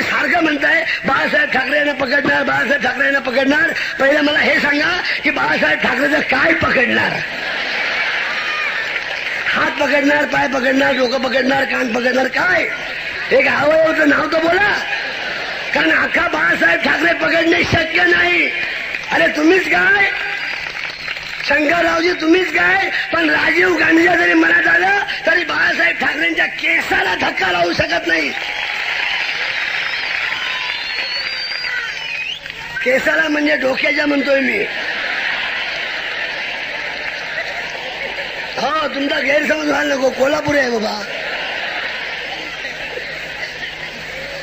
तुम्ही सारखं म्हणताय बाळासाहेब ठाकरेंना पकडणार बाळासाहेब ठाकरेंना पकडणार. पहिले मला हे सांगा की बाळासाहेब ठाकरेचं काय पकडणार? हात पकडणार पाय पकडणार डोकं पकडणार कान पकडणार काय? एक अवयवचं नाव तर बोला. कारण अख्खा बाळासाहेब ठाकरे पकडणे शक्य नाही. अरे तुम्हीच काय? शंकररावजी तुम्हीच काय? पण राजीव गांधीच्या जरी मनात आलं तरी बाळासाहेब ठाकरेंच्या केसाला धक्का लावू शकत नाही. केसाला म्हणजे डोक्याच्या म्हणतोय मी. हो तुमचा गैरसमज व्हायला नको. कोल्हापूर आहे बाबा.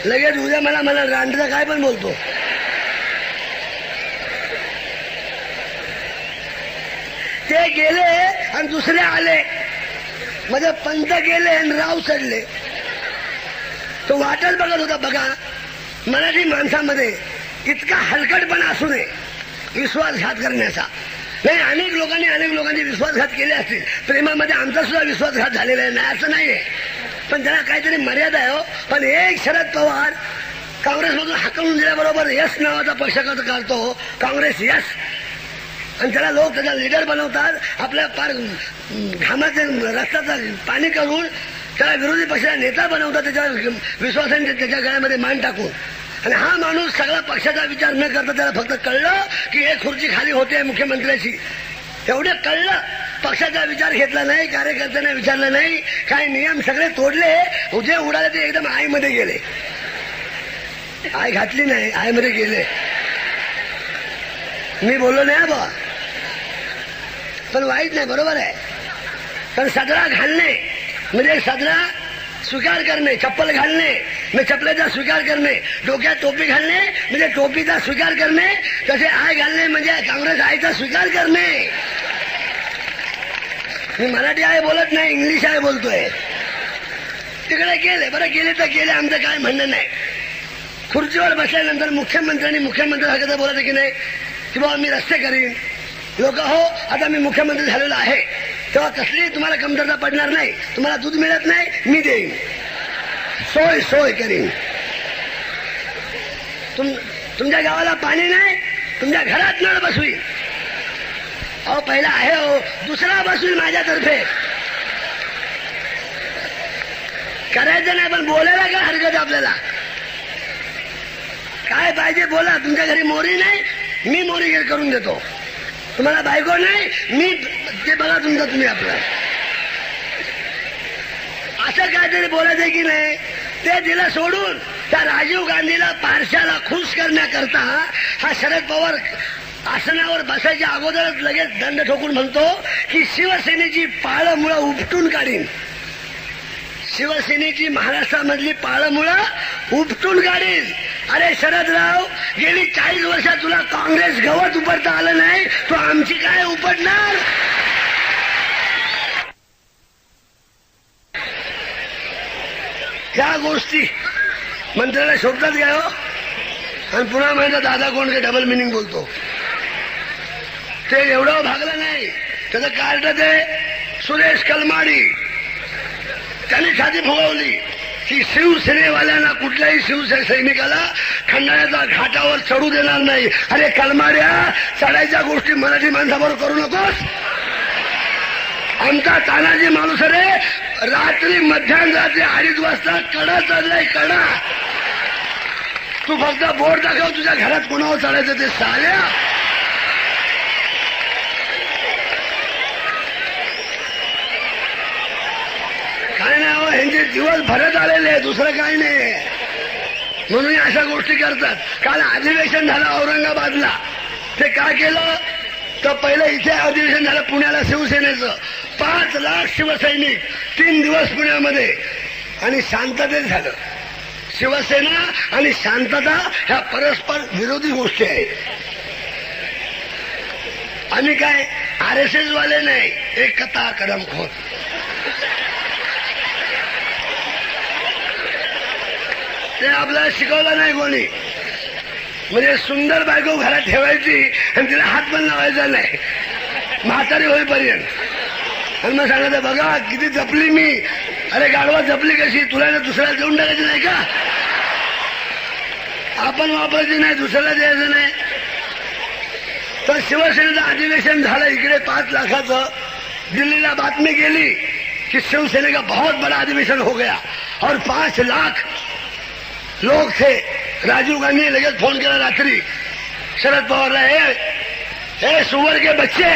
लगेच उद्या मला मला रांडचा काय पण बोलतो. ते गेले आणि दुसरे आले. म्हणजे पंत गेले आणि राव चढले. तो वाटच बघत होता बघा मराठी माणसामध्ये. इतका हलकटपणा असू नये. विश्वासघात करण्याचा. नाही अनेक लोकांनी अनेक लोकांनी विश्वासघात केले असतील. प्रेमामध्ये आमचा सुद्धा विश्वासघात झालेला आहे. नाही असं नाहीये. पण त्याला काहीतरी मर्यादा आहे हो. पण एक शरद पवार काँग्रेसमधून हाकलून दिल्याबरोबर यस नावाचा पक्ष काढतो हो. काँग्रेस यस. आणि त्याला लोक त्याचा लिडर बनवतात. आपल्या पार घामाचे रस्त्याचं पाणी करून त्याला विरोधी पक्षाचा नेता बनवतात त्याच्या विश्वासाने त्याच्या गळ्यामध्ये मान टाकून. आणि हा माणूस सगळा पक्षाचा विचार न करता त्याला फक्त कळलं की एक खुर्ची खाली होते मुख्यमंत्र्याची. एवढं कळलं. पक्षाचा विचार घेतला नाही कार्यकर्त्यांना विचारलं नाही. काही नियम सगळे तोडले. जे उडाले ते एकदम आईमध्ये गेले. आई घातली नाही आईमध्ये गेले. मी बोललो नाही बा पण वाईट नाही बरोबर आहे. पण सदरा घालणे. म्हणजे सदरा स्वीकार करणे चप्पल घालणे म्हणजे चपलेचा स्वीकार करणे डोक्यात टोपी घालणे म्हणजे टोपीचा स्वीकार करणे तसे आय घालणे म्हणजे काँग्रेस आयचा स्वीकार करणे. मी मराठी आहे बोलत नाही इंग्लिश आय बोलतोय. तिकडे गेले बरं गेले तर गेले आमचं काय म्हणणं नाही. खुर्चीवर बसल्यानंतर मुख्यमंत्र्यांनी मुख्यमंत्र्यांसारखं बोलायचं की नाही? की बाबा मी रस्ते करीन. लोक हो आता मी मुख्यमंत्री झालेलो आहे. तेव्हा कसली तुम्हाला कमतरता पडणार नाही. तुम्हाला दूध मिळत नाही मी देईन. सोय सोय करीन. तुम तुमच्या गावाला पाणी नाही तुमच्या घरात नळ बसवीन अहो पहिला आहे हो दुसरा बसवीन माझ्यातर्फे. करायचं नाही पण बोलायला काय हरकत आहे आपल्याला? काय पाहिजे बोला तुमच्या घरी मोरी नाही मी मोरी करून देतो. तुम्हाला बायको नाही मी ते बघा तुमचा तुम्ही आपलं. असं काहीतरी बोलायचं की नाही ते दिलं सोडून त्या राजीव गांधीला पारशाला खुश करण्याकरता हा शरद पवार आसनावर बसायच्या अगोदरच लगेच दंड ठोकून म्हणतो की शिवसेनेची पाळमुळं उपटून काढीन. शिवसेनेची महाराष्ट्रामधली पाळमुळं उपटून काढीन. अरे शरदराव गेली चाळीस वर्षात तुला काँग्रेस गवत उपटता आलं नाही तो आमची काय उपटणार? ह्या गोष्टी? मंत्र्याला शोधतात घ्या हो? आणि पुन्हा म्हणतात दादा कोण काय डबल मिनिंग बोलतो. ते एवढं भागलं नाही. त्याचं कार्ड ते सुरेश कलमाडी. त्यांनी छाती फुगवली. की शिवसेनेवाल्यांना कुठल्याही शिवसेना सैनिकाला खंडाळ्याचा घाटावर चढू देणार नाही. अरे कलमाड्या चढायच्या गोष्टी मराठी माणसाबरोबर करू नकोस. आमचा तानाजी माणूस रे. रात्री मध्यान रात्री अडीच वाजता कडा चाललाय कडा. तू फक्त बोट दाखव तुझ्या घरात कोणावर चढायचं ते साल्या. काय नाही ह्यांचे दिवस भरत आलेले आहे दुसरं काही नाही. म्हणून अशा गोष्टी करतात. काल अधिवेशन झालं औरंगाबादला. ते काय केलं? तर पहिलं इथे अधिवेशन झालं पुण्याला शिवसेनेचं. पाच लाख शिवसैनिक तीन दिवस पुण्यामध्ये. आणि शांततेत झालं. शिवसेना आणि शांतता ह्या परस्पर विरोधी गोष्टी आहेत. आम्ही काय? आर एस एस वाले नाही. एकता करमखोर ते आपल्याला शिकवलं नाही कोणी. म्हणजे सुंदर बायको घरात ठेवायची आणि तिला हात पण लावायचा नाही. म्हातारी होईपर्यंत. आणि मग सांगायचं बघा किती जपली मी. अरे गाडवा जपली कशी? तुला दुसऱ्याला देऊन टाकायची नाही का? आपण वापरायची नाही दुसऱ्याला द्यायचं नाही. तर शिवसेनेचं अधिवेशन झालं इकडे पाच लाखाचं. दिल्लीला बातमी गेली कि शिवसेने का बहुत बड़ा अधिवेशन हो गया और पांच लाख लोग थे. राजीव गांधी ने लगेच फोन केला रात्री. शरद पवार हे हे सुवर के बच्चे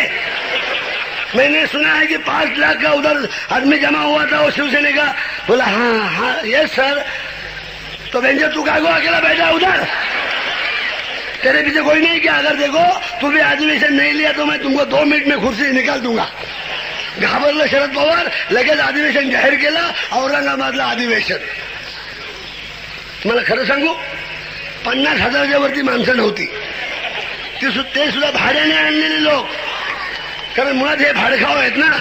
मैंने सुना है कि पांच लाख का उधर आदमी जमा हुआ था वो शिवसेने का। बोला हाँ हाँ यस सर तो बेंजे तू कागो अकेला बैठा उधर? तेरे पीछे कोई नहीं क्या। अगर देखो तू भी अधिवेशन नहीं लिया तो मैं तुमको दो मिनट में खुर्सी निकाल दूंगा। घाबरलं शरद पवार लगेच अधिवेशन जाहीर केलं औरंगाबादला अधिवेशन। तुम्हाला खरं सांगू पन्नास हजाराच्या वरती माणसं नव्हती. ती ते सुद्धा भाड्याने आणलेले लोक. कारण मुळात हे भाडखाव आहेत ना.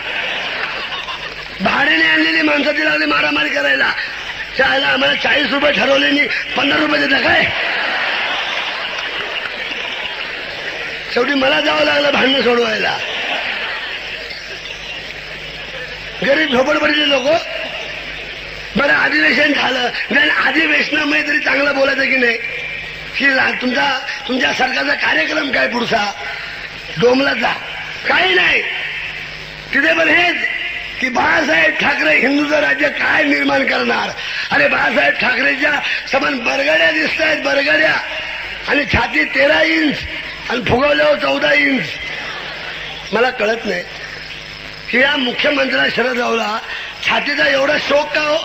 भाड्याने आणलेली माणसं ती लागली मारामारी करायला. त्याला आम्हाला चाळीस रुपये ठरवले मी पन्नास रुपये देता काय? शेवटी मला जावं लागलं भांडणं सोडवायला. गरीब झोपडपडीचे लोक बरं अधिवेशन झालं. नाही अधिवेशनामध्ये तरी चांगलं बोलायचं की नाही? की तुमचा तुमच्या सरकारचा कार्यक्रम काय पुढचा? डोमलाचा काही नाही. तिथे पण हेच की बाळासाहेब ठाकरे हिंदूचं राज्य काय निर्माण करणार? अरे बाळासाहेब ठाकरेच्या समान बरगड्या दिसत आहेत बरगड्या. आणि छाती तेरा इंच आणि फुगवल्यावर चौदा इंच. मला कळत नाही. की या मुख्यमंत्र्या शरदरावला छातीचा एवढा शोक का हो?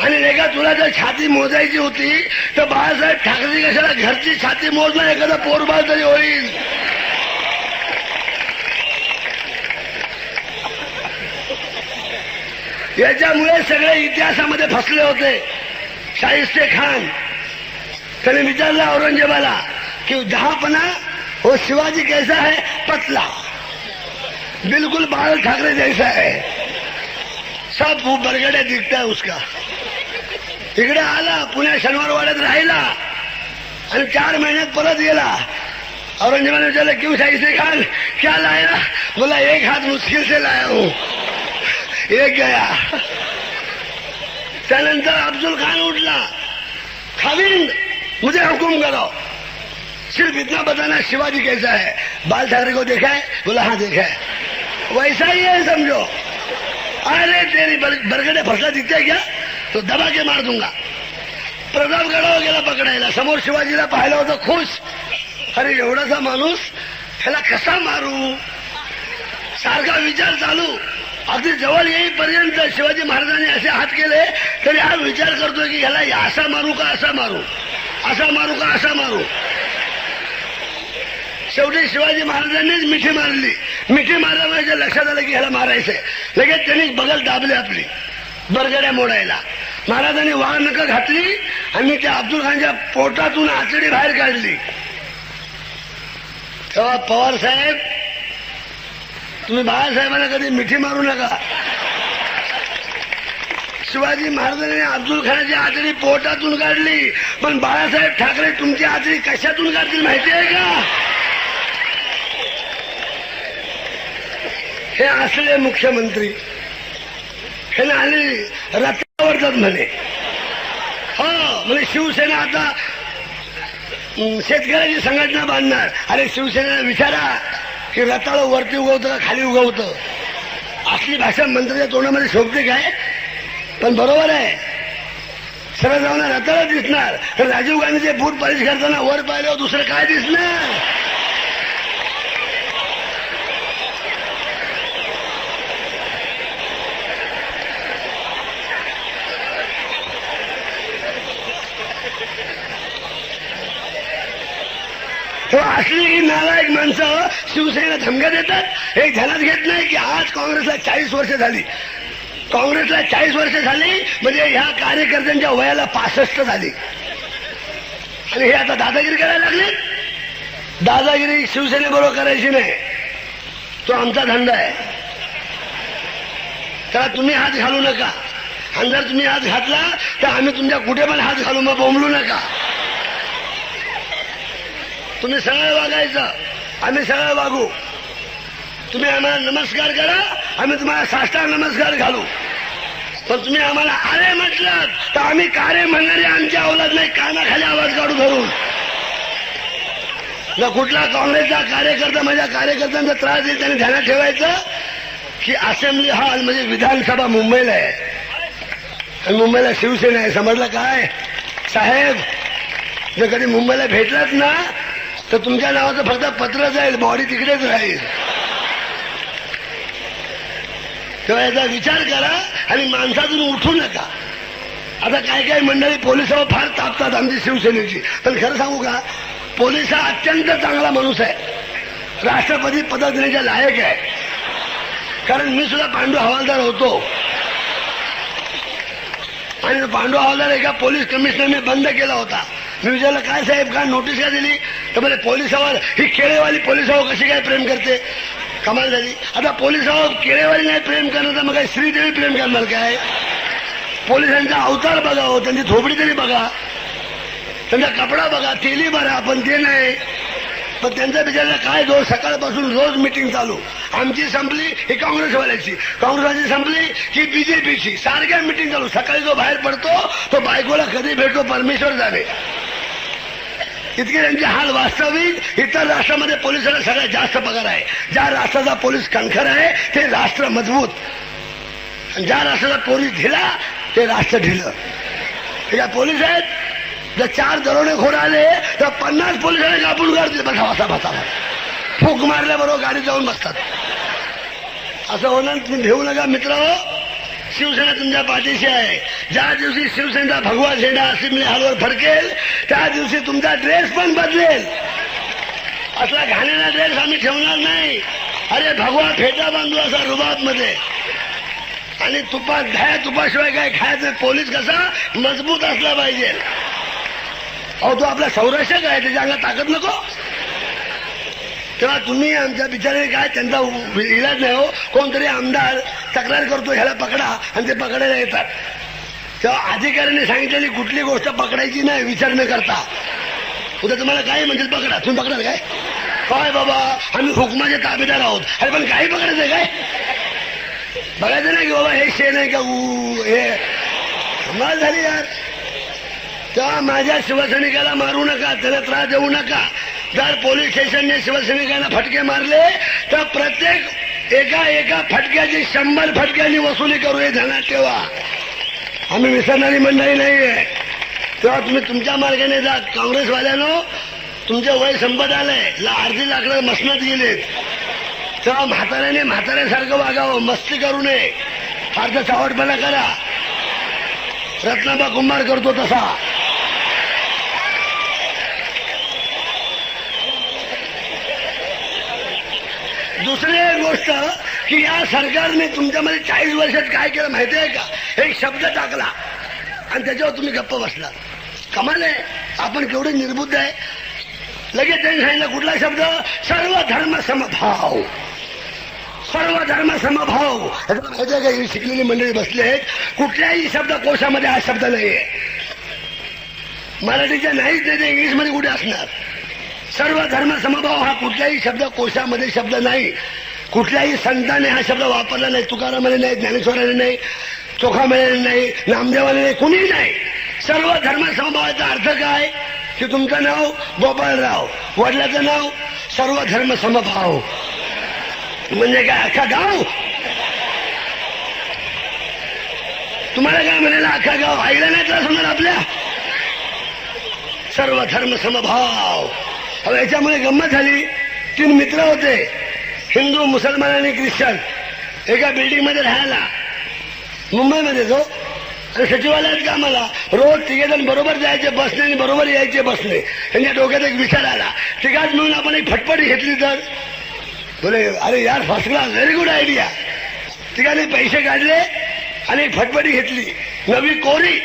आणि एका तुला जर छाती मोजायची होती तर बाळासाहेब ठाकरे कशाला घरची छाती मोजणार? एखादा पोरबाळ तरी होईल. याच्यामुळे सगळे इतिहासामध्ये फसले होते. शाहिस्ते खान त्याने विचारलं औरंगजेबाला कि जहापना हो शिवाजी कैसा है? पतला. बिल्कुल बाल ठाकरे जैसा है. सब वो बरगडे दिखता है उसका. इकडे आला पुण्या शनिवारवाड्यात राहिला आणि चार महिन्यात परत गेला. औरंगजेबाने विचारलं क्यों शाहिस्ते खान? क्या लाया? बोला एक हाथ मुश्किल से लाया हूं. एक गया। त्यानंतर अब्दुल खान उठला। खाविंद मुझे हुकुम करो। सिर्फ इतना बताना शिवाजी कैसा है? बाल ठाकरे को देखा है? बोला हाँ देखा है। वैसा ही है समझो। अरे तेरी बर- बरगडे फसला दिखते क्या? तो दबा के मार दूंगा। प्रतापगडावर गेला पकडायला समोर शिवाजीला पाहिलं होतं खुश। अरे एवढासा माणूस ह्याला कसा मारू? सारखा विचार चालू। अगदी जवळ येईपर्यंत शिवाजी महाराजांनी असे हात केले तरी हा विचार करतोय की ह्याला असा मारू का असा मारू? असा मारू का असा मारू? शेवटी शिवाजी महाराजांनीच मिठी मारली. मिठी मारल्यामुळे लक्षात आलं की ह्याला मारायचंय. लगेच त्यांनी बगल दाबली आपली बरगड्या मोडायला. महाराजांनी वाळ नक घातली आणि त्या अब्दुल खानच्या पोटातून आचडी बाहेर काढली. तेव्हा पवार साहेब तुम्ही बाळासाहेबांना कधी मिठी मारू नका. शिवाजी महाराजांनी अब्दुल खानाची आचरी पोटातून काढली. पण बाळासाहेब ठाकरे तुमची आचरी कशातून काढतील माहिती आहे का? हे असले मुख्यमंत्री हे ना आली रथावर म्हणे. हो म्हणजे शिवसेना आता शेतकऱ्याची संघटना बांधणार. अरे शिवसेनेला विचारा. की रताळ वरती उगवतं का खाली उगवतं. असली भाषा मंत्र्याच्या तोंडामध्ये शोभते काय? पण बरोबर आहे. सरळ जाऊन रताळ दिसणार. तर राजीव गांधीचे बूट पॉलिश करताना वर पाहिल्यावर दुसरं काय दिसणार? तेव्हा असली ही नालायक माणसं शिवसेनेला धमक्या देतात. हे ध्यानात घेत नाही की आज काँग्रेसला चाळीस वर्ष झाली. काँग्रेसला चाळीस वर्ष झाली म्हणजे ह्या कार्यकर्त्यांच्या वयाला पासष्ट झाली. आणि हे आता दादागिरी करायला लागले दादागिरी शिवसेनेबरोबर करायची नाही. तो आमचा धंदा आहे. त्याला तुम्ही हात घालू नका. आणि जर तुम्ही हात घातला तर आम्ही तुमच्या कुठे पण हात घालू मग बोंबलू नका. तुम्ही सरळ वागायचं. आम्ही सरळ वागू. तुम्ही आम्हाला नमस्कार करा आम्ही तुम्हाला साष्टा नमस्कार घालू. पण तुम्ही आम्हाला आरे म्हटलं तर आम्ही कारे म्हणणारे आमच्या अवलाद नाही कानाखाली आवाज काढू धरून. न कुठला काँग्रेसचा कार्यकर्ता माझ्या कार्यकर्त्यांचा त्रास देईल त्यांनी ध्यानात ठेवायचं की असेंब्ली हॉल म्हणजे विधानसभा मुंबईला आहे. आणि मुंबईला शिवसेना आहे समजलं काय? साहेब जर कधी मुंबईला भेटलात ना तर तुमच्या नावाचं फक्त पत्र जाईल बॉडी तिकडेच राहील. तेव्हा याचा विचार करा आणि माणसातून उठू नका. आता काय काय मंडळी पोलिसावर फार तापतात आमची शिवसेनेची. पण खरं सांगू का पोलीस हा अत्यंत चांगला माणूस आहे. राष्ट्रपती पद देण्याच्या लायक आहे. कारण मी सुद्धा पांडू हवालदार होतो. आणि पांडू हवालदार एका पोलीस कमिशनरने बंद केला होता. मी विचारलं काय साहेब का नोटीस का दिली? तर म्हणजे पोलिसावर ही केळेवाली पोलिसावर कशी काय प्रेम करते? कमाल झाली. आता पोलिसावर केळेवाली नाही प्रेम करणार तर मग काय श्रीदेवी प्रेम करणार काय? पोलिसांचा अवतार बघा हो त्यांची झोपडी तरी बघा. त्यांचा कपडा बघा तेली भरा पण ते नाही. पण त्यांचा बिचारा काय दोष सकाळपासून रोज मिटिंग चालू. आमची संपली ही काँग्रेसवाल्याची. काँग्रेसवाल्याची संपली की बीजेपीची सारख्या मिटिंग चालू. सकाळी जो बाहेर पडतो तो बायकोला कधी भेटतो परमेश्वर जाणे. इतके त्यांचे हाल वास्तविक. इतर राष्ट्रामध्ये पोलिसांना सगळ्यात जास्त पगार आहे. ज्या राष्ट्राचा पोलीस कणखर आहे ते राष्ट्र मजबूत. आणि ज्या राष्ट्राचा पोलीस ढिला ते राष्ट्र ढिलं. हे पोलीस आहेत. जर चार दरोडेखोर आले तर पन्नास पोलिसांनी कापून काढतील बसा बसा बसा. फूक मारल्याबरोबर गाडी जाऊन बसतात. असं होणार तुम्ही घेऊ नका मित्र. शिवसेना तुमच्या पाठीशी आहे. ज्या दिवशी शिवसेनेचा भगवा झेंडा असेंब्ली हॉलवर फडकेल त्या दिवशी तुमचा ड्रेस पण बदलेल. असला घाणेला ड्रेस आम्ही ठेवणार नाही. अरे भगवा फेटा बांधू असा रुबाबमध्ये आणि तुपात घ्या तुपाशिवाय काय खायचं? पोलीस कसा मजबूत असला पाहिजे. अहो तो आपला संरक्षक आहे त्याच्या अंगात ताकद नको. तेव्हा तुम्ही आमच्या बिचारे काय त्यांचा इलाज नाही हो. कोणतरी आमदार तक्रार करतो ह्याला पकडा. आणि ते पकडायला येतात. तेव्हा अधिकाऱ्यांनी सांगितलेली कुठली गोष्ट पकडायची नाही विचार न करता. उद्या तुम्हाला काय म्हणतील पकडा. तुम्ही पकडाल काय? काय बाबा? आम्ही हुकमाचे ताबेदार आहोत. अरे पण काही पकडायचं काय? बघायचं नाही की बाबा हे शेण आहे का ऊ? हे कमाल झाली यार. तेव्हा माझ्या शिवसैनिकाला मारू नका त्याला त्रास देऊ नका. जर पोलीस स्टेशनने शिवसैनिकांना फटके मारले तर प्रत्येक एका एका फटक्याची शंभर फटक्यांनी वसुली करू हे ध्यानात ठेवा. आम्ही विसरणारी मंडळी नाहीये. तेव्हा तुम्ही तुमच्या मार्गाने जा. काँग्रेसवाल्यानो तुमचं वय संपत आलंय. ला अर्धी लाकडं मसनात गेलेत. तेव्हा म्हाताऱ्याने म्हाताऱ्यासारखं वागावं. मस्ती करू नये. फारसा चावटपणा करा. रत्नाबा कुंभार करतो तसा. दुसरी एक गोष्ट की या सरकारने तुमच्यामध्ये चाळीस वर्षात काय केलं माहिती आहे का? एक शब्द टाकला. आणि त्याच्यावर तुम्ही गप्प बसला. कमाल आहे. आपण केवढे निर्बुद्ध आहे. लगेच त्यांनी सांगितलं कुठला शब्द? सर्व धर्म समभाव. सर्व धर्म समभाव. ह्याचं माहिती आहे का ही शिकलेली मंडळी बसली आहेत. कुठल्याही शब्द कोशामध्ये हा शब्द नाहीये. मराठीच्या नाहीच नाही ते इंग्लिशमध्ये कुठे असणार? सर्व धर्म समभाव हा कुठल्याही शब्द कोशामध्ये शब्द नाही. कुठल्याही संताने हा शब्द वापरला नाही. तुकारामाने नाही ज्ञानेश्वराने नाही चोखामध्ये नाही नामदेवाने नाही कुणीही नाही. सर्व धर्म समभावाचा अर्थ काय? की तुमचं नाव गोपाळराव. वडिलाचं नाव सर्व धर्म समभाव. म्हणजे काय? अख्खा गाव? तुम्हाला काय म्हणायला अख्खा गाव? आईला नाही त्रास होणार आपल्या? सर्व धर्म समभाव. अहो, याच्यामुळे गंमत झाली. तीन मित्र होते. हिंदू मुसलमान आणि ख्रिश्चन. एका बिल्डिंगमध्ये राहायला. मुंबईमध्ये जो आणि सचिवालयात कामाला. रोज तिघेजण बरोबर जायचे बसने आणि बरोबर यायचे बसने. त्यांच्या डोक्यात एक विचार आला. तिघात मिळून आपण एक फटफटी घेतली तर? बोले अरे यार first class very good idea तिघांनी पैसे काढले आणि एक फटफटी घेतली. नवी कोरी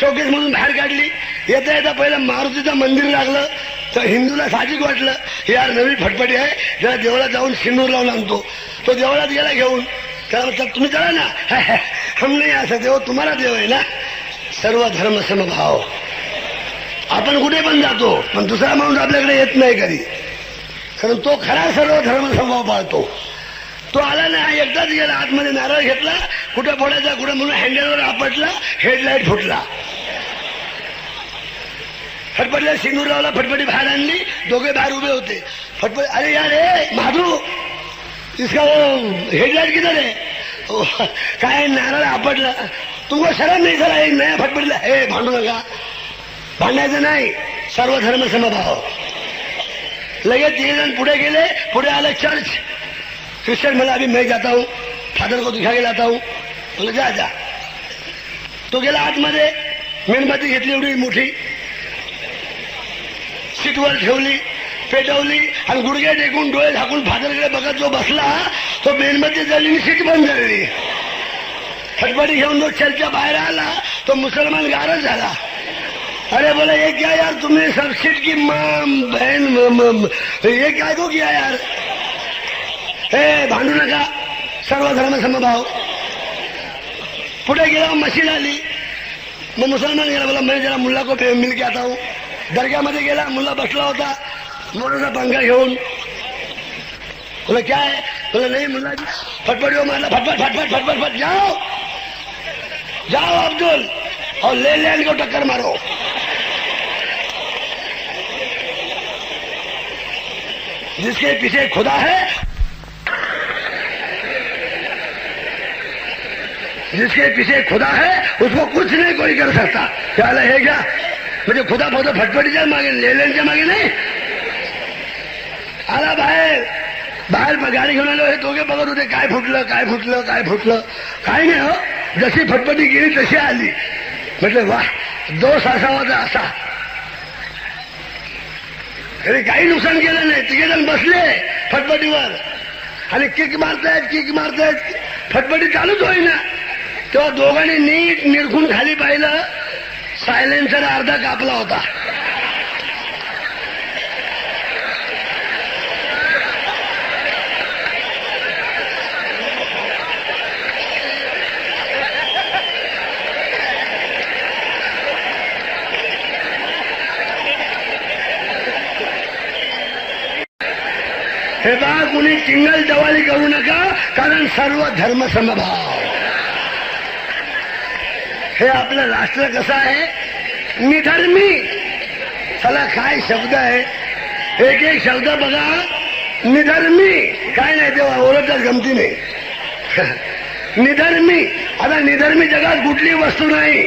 शोकेस म्हणून बाहेर काढली. येता येता पहिलं मारुतीचं मंदिर लागलं. तर हिंदूला साहजिक वाटलं हे यार नवी फटफटी आहे जरा देवळात जाऊन सिंदूर लावून आणतो. तो देवळात गेला घेऊन. त्याला तुम्ही चला ना. हम नाही असं देव तुम्हाला देव आहे ना. सर्व धर्म समभाव. आपण कुठे पण जातो पण दुसरा माणूस आपल्याकडे येत नाही कधी. कारण तो खरा सर्व धर्म समभाव पाळतो. तो आला नाही एकदाच गेला आतमध्ये नारळ घेतला कुठे फोडायचा कुठे म्हणून हँडलवर आपटला हेडलाईट फुटला. फटफटल्या सिंदूररावला फटफटी बाहेर आणली दोघे बाहेर उभे होते. फटफट अरे यार रे माधू इसका वो हेडलाइट किधर है? काय नारळ आपटला. तुमको शरण नाही झाला एक नया फटफटीला हे भांडू नका. भांडायचं नाही सर्व धर्म समभाव. लगेच तीन जण पुढे गेले पुढे आलं चर्च ख्रिश्चन मला अभी मैं जाता हूँ फादर को दिखा के लाता हूँ बोले जा जा. तो गेला आतमध्ये मेणबत्ती घेतली एवढी मोठी. सीटवर ठेवली पेटवली आणि गुडघे टेकून डोळे झाकून फादरकडे बघत जो बसला तो मेणबत्ती जळली सीट बंद जळली खटपटी घेऊन जो चर्चा बाहेर आला तो मुसलमान गारच झाला. अरे बोला ये क्या यार तुमने सब सीट की माँ बहन ये क्या को किया यार? हे भांडू नका सर्व धर्म समभाव. पुढे गेला मशीद आली. मग मुसलमान गेला बोला मैं जरा मुल्ला को मिल के आता हूं. दर्ग्यामध्ये गेला मुल्ला बसला होता मोठा पंखा घेऊन बोला क्या है बोला नहीं मुल्ला जी फटफट मारला फटफट फटफट फटफट फट जाओ जाओ अब्दुल और ले लैंड को टक्कर मारो जिसके पीछे खुदा है जिसके पीछे खुदा है उसको कुछ नहीं कोई कर सकता क्या है क्या म्हणजे खुदा फक्त फटफटीच्या मागे लेल्यांच्या मागे नाही. आला बाहेर. बाहेर गाडी घेऊन आलो हे दोघे बघत होते काय फुटलं काय फुटलं काय फुटलं. काय नाही हो. जशी फटफटी गेली तशी आली. म्हटलं वा दोष असावा तर असा. अरे काही नुकसान केलं नाही. तिघे जण बसले फटफटीवर. आणि किक मारतायत किक मारतायत. फटफटी चालूच होईना. तेव्हा दोघांनी नीट निरखून खाली पाहिलं. सायलेन्सर अर्धा कापला होता. हे बा कुणी चिंगल दवाली करू नका कारण सर्व धर्म समभाव हे आपलं राष्ट्र कसं आहे? निधर्मी. चला काय शब्द आहे? एक एक शब्द बघा. निधर्मी. काय नाही तेव्हा ओरडतात गमती नाही. निधर्मी. आता निधर्मी जगात कुठली वस्तू नाही.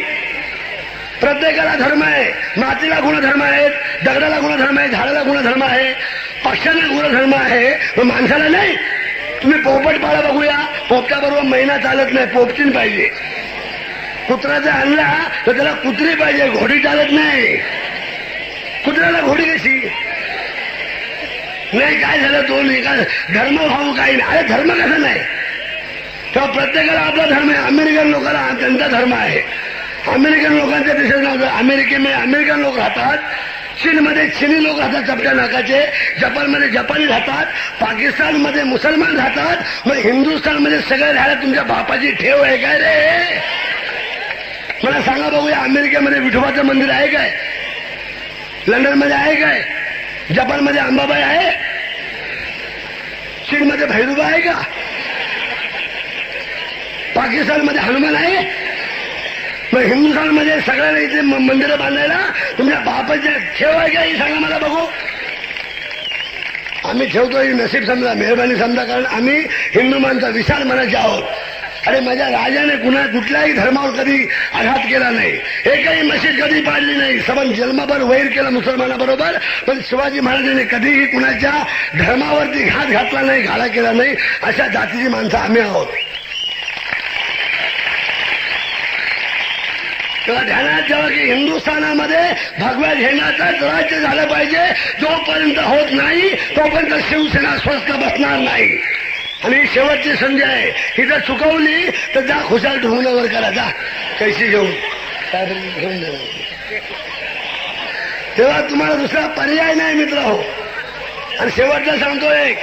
प्रत्येकाला धर्म आहे. मातीला गुणधर्म आहेत दगडाला गुणधर्म आहे झाडाला गुणधर्म आहे पक्षाला गुणधर्म आहे मग माणसाला नाही. तुम्ही पोपट पाळा बघूया. पोपटाबरोबर महिना चालत नाही पोपटीन पाहिजे. कुत्रा आणला तर त्याला कुत्री पाहिजे घोडी चालत नाही. कुत्र्याला घोडी कशी? नाही काय झालं दोन एका धर्म भाऊ काही नाही. अरे धर्म कसा नाही? तेव्हा प्रत्येकाला आपला धर्म आहे. अमेरिकन लोकांना त्यांचा धर्म आहे. अमेरिकन लोकांच्या देशात नाव अमेरिकेमध्ये अमेरिकन लोक राहतात. चीनमध्ये चिनी लोक राहतात चपट्या नाकाचे. जपानमध्ये जपानी राहतात. पाकिस्तानमध्ये मुसलमान राहतात. मग हिंदुस्थानमध्ये सगळे राहायला तुमच्या बापाची ठेव आहे काय रे? मला सांगा बघूया अमेरिकेमध्ये विठोबाचं मंदिर आहे काय? लंडनमध्ये आहे काय? जपानमध्ये अंबाबाई आहे? चीनमध्ये भैरुबा आहे का? पाकिस्तानमध्ये हनुमान आहे? मग हिंदुस्थानमध्ये सगळ्यांना इथे मंदिरं बांधायला तुमच्या बापाच्या ठेव आहे का? हे सांगा मला बघू. आम्ही ठेवतो ही नसीब समजा मेहरबानी समजा कारण आम्ही हिंदू माणसा विशाल मनाचे आहोत. अरे माझ्या राजाने कुणा कुठल्याही धर्मावर कधी आघात केला नाही. एकही मशीद कधी पाडली नाही. सबन जन्मभर वैर केला मुसलमानाबरोबर पण शिवाजी महाराजांनी कधीही कुणाच्या धर्मावरती घात घातला नाही घाला केला नाही अशा जातीची माणसं आम्ही आहोत. तेव्हा ध्यानात ठेवा की हिंदुस्थानामध्ये भगव्या झेंडाचंच राज्य झालं पाहिजे. जोपर्यंत होत नाही तोपर्यंत शिवसेना स्वस्थ बसणार नाही. आणि शेवटची संधी आहे. ही जर चुकवली तर जा खुशाल ढोंगण्यावर करा जा. कैशी घेऊन. घेऊन तेव्हा तुम्हाला दुसरा पर्याय नाही मित्र हो. आणि शेवटचा सांगतो एक.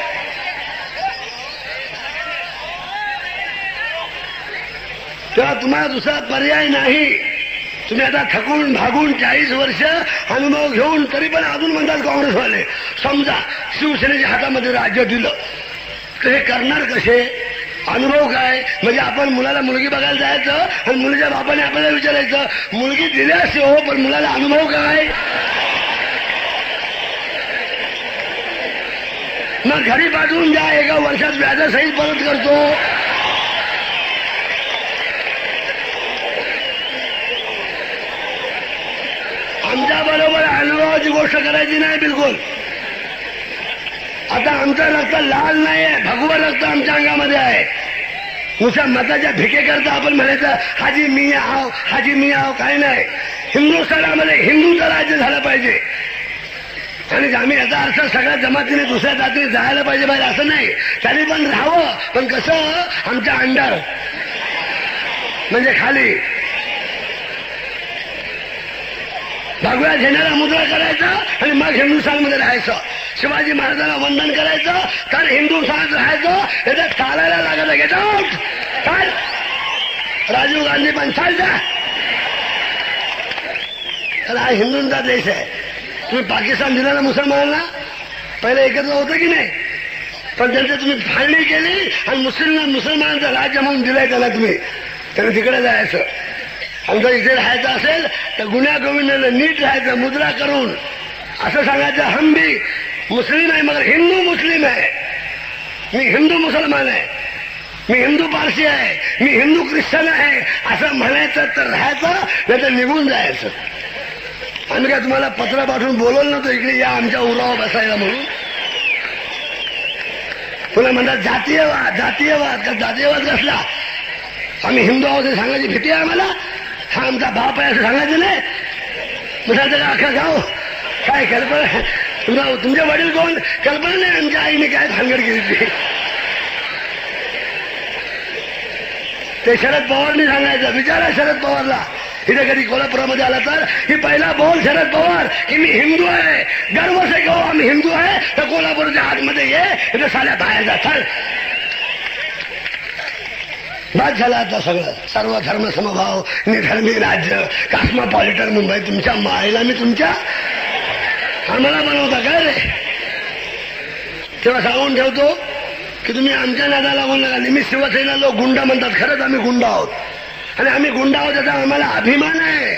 तेव्हा तुम्हाला दुसरा पर्याय नाही. तुम्ही आता थकून भागून चाळीस वर्ष अनुभव घेऊन तरी पण अजून म्हणतात काँग्रेसवाले. समजा शिवसेनेच्या हातामध्ये राज्य दिलं. तर हे करणार कसे? अनुभव काय? म्हणजे आपण मुलाला मुलगी बघायला जायचं आणि मुलीच्या बापाने आपल्याला विचारायचं मुलगी दिली असते हो पण मुलाला अनुभव काय? मग घरी पाठवून द्या एका वर्षात व्याजासहित परत करतो. आमच्या बरोबर अनुभवाची गोष्ट करायची नाही बिलकुल. आता आमचं रक्त लाल नाही आहे भगवं रक्त आमच्या अंगामध्ये आहे. नुसत्या मताच्या भिकेकरता आपण म्हणायचं हाजी मी आव हाजी मी आव काय नाही. हिंदुस्थानामध्ये हिंदूचं राज्य झालं पाहिजे. आणि आम्ही याचा अर्थ सगळ्या जमातीने दुसऱ्या जातीने जायला पाहिजे पाहिजे असं नाही. तरी पण राहावं. पण कसं? आमच्या अंडर. म्हणजे खाली. भगव्या झेंड्याला मुद्रा करायचा आणि मग हिंदुस्थानमध्ये राहायचं. शिवाजी महाराजांना वंदन करायचं तर हिंदुस्थानात राहायचं त्याच्यात चालायला लागत गेट चाल. राजीव गांधी पण चाल जा. हा हिंदूंचा देश आहे. तुम्ही पाकिस्तान दिला ना मुसलमानांना पहिले एकत्र होतं की नाही? पण त्यांचं तुम्ही फाळणी केली आणि मुस्लिम मुसलमानांचं राज्य म्हणून दिलंय त्याला तुम्ही. त्याला तिकडे जायचं. आणि जर इथे राहायचं असेल तर गुन्हा गोविंदानं नीट राहायचं मुद्रा करून. असं सांगायचं हम भी मुस्लिम आहे मगर हिंदू मुस्लिम आहे मी हिंदू मुसलमान आहे मी हिंदू पारसी आहे मी हिंदू ख्रिश्चन आहे असं म्हणायचं तर राहायचं नाही तर निघून जायचं. आम्ही काय तुम्हाला पत्र पाठवून बोलवलं नव्हतं इकडे या आमच्या उरावर बसायला म्हणून? पुन्हा म्हणतात जातीयवाद जातीयवाद का जातीयवाद कसला? आम्ही हिंदू आहोत हे सांगायची भीती आहे आम्हाला? हा आमचा बाप आहे असं सांगायचं नाही? म्हणायचं अख्खा गाव? काय कल्पना तुमचा तुमचे वडील कोण? कल्पना नाही आमच्या आईने काय भानगड केली. ती ते शरद पवारनी सांगायचं विचारा शरद पवारला. इथे कधी कोल्हापुरामध्ये आला तर ही पहिला बोल शरद पवार की मी हिंदू आहे. गर्व से गो आम्ही हिंदू आहे. तर कोल्हापूरच्या आतमध्ये ये इथे साल्या बाहेर जा चल. बाद झालं आता सगळं. सर्व धर्म समभाव निधर्मी राज्य कास्मॉपॉलिटन मुंबई तुमच्या मायला मी तुमच्या आम्हाला बनवता काय रे? तेव्हा सांगून ठेवतो की तुम्ही आमच्या नादा लागून नका. मी शिवसेना लोक गुंडा म्हणतात. खरंच आम्ही गुंडा आहोत. आणि आम्ही गुंडा आहोत याचा आम्हाला अभिमान आहे.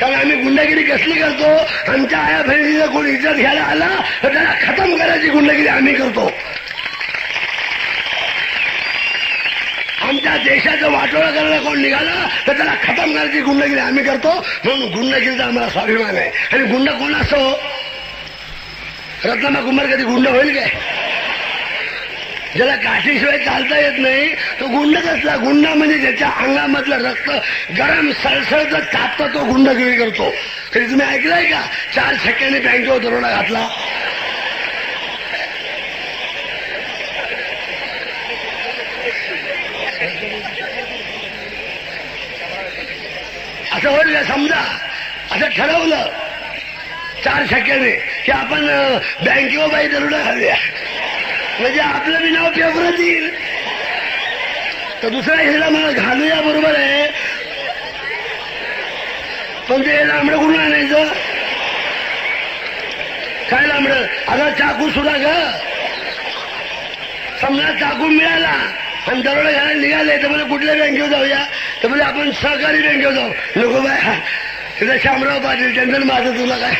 कारण आम्ही गुंडगिरी कसली करतो? आमच्या आया बहिणीला कोणी इज्जत घ्यायला आला तर त्याला खतम करायची गुंडगिरी आम्ही करतो. आमच्या देशाचं वाटोळं करायला कोण निघाला? तर त्याला खतम करायची गुंडगिरी आम्ही करतो. म्हणून गुंडगिरीचा आम्हाला स्वाभिमान आहे. आणि गुंड कोण असतो रत्नामा कुंभार कधी गुंड होईल काय? ज्याला काठीशिवाय चालता येत नाही तो गुंडच असला गुंड म्हणजे ज्याच्या अंगामधलं रक्त गरम सळसळत तापतं तो गुंडगिरी करतो. तरी तुम्ही ऐकलंय का? चार छक्क्याने बँकेवर दरोडा घातला. असं होईल समजा. असं ठरवलं. चार छक्क्याने की आपण बँकेवर बाई दरोडा घालूया. म्हणजे आपलं बी नाव पेपरात येईल. तर दुसऱ्या हिला मला घालूया बरोबर आहे. पण ते लांबडं कुठून आणायचं? काय लांबडं? अगं चाकू सुद्धा ग समजा चाकू मिळाला आणि दरोडा घालायला निघाले तर मला कुठल्या बँकेवर जाऊया? तर म्हणजे आपण सहकारी बँकेवर जाऊ. नको बाय. शामराव पाटील त्यांचं माझं तुला काय?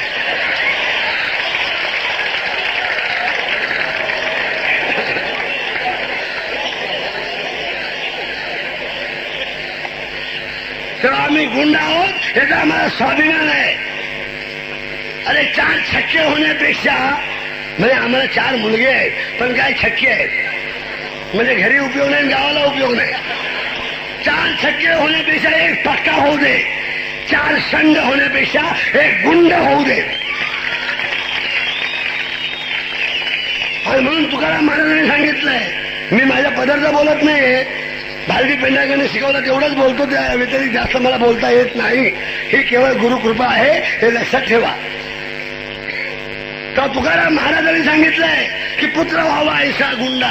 तर आम्ही गुंड आहोत याचा आम्हाला स्वाभिमान आहे. अरे चार छक्के होण्यापेक्षा म्हणजे आम्हाला चार मुलगे आहेत पण काय छक्के आहेत? म्हणजे घरी उपयोग नाही आणि गावाला उपयोग नाही. चार छक्के होण्यापेक्षा एक पक्का होऊ दे. चार संड होण्यापेक्षा एक गुंड होऊ दे. आणि म्हणून तुकाराम महाराजांनी सांगितलंय मी माझ्या पदार्थ बोलत नाही भारती पेंढारकरने शिकवलं तेवढंच बोलतो त्या व्यतिरिक्त जास्त मला बोलता येत नाही. ही केवळ गुरुकृपा आहे हे लक्षात ठेवा. का तुकाराम महाराजांनी सांगितलंय की पुत्र व्हावा ऐसा गुंडा.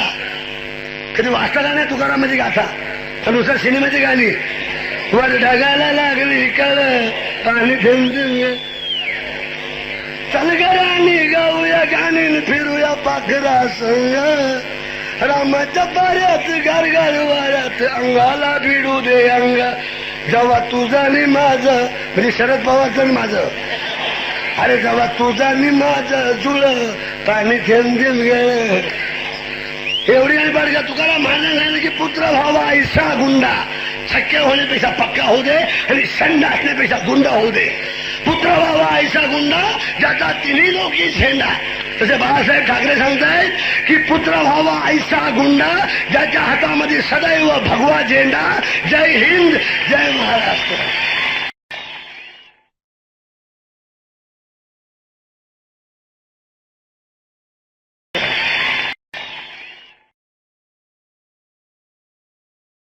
कधी वाचता का नाही तुकारामाची गाथा? नुसार सिनेमाची गाणी. वर ढगाला लागली कळ पाणी थेंब चल गाऊया गाणी फिरूया पाखरा संग. रामाच्या पाऱ्यात गारगार वाऱ्यात अंगाला भिडू दे अंग. जेव्हा तुझा आणि माझं म्हणजे शरद पवारचं आणि माझं. अरे जेव्हा तुझा आणि माझं जुळ पाणी थेंब थेंब गेलं एवढी आणि बरं का तुकाराम महाराज सांगितलं की पुत्र व्हावा ऐसा गुंडा. शक्य होण्यापेक्षा पक्का होऊ दे आणि संड असण्यापेक्षा गुंडा होऊ दे. पुत्र व्हावा ऐसा गुंडा ज्याचा तिन्ही लोकी झेंडा तसे बाळासाहेब ठाकरे सांगतायत की पुत्र व्हावा ऐसा गुंडा ज्याच्या हातामध्ये सदैव भगवा झेंडा. जय हिंद जय महाराष्ट्र.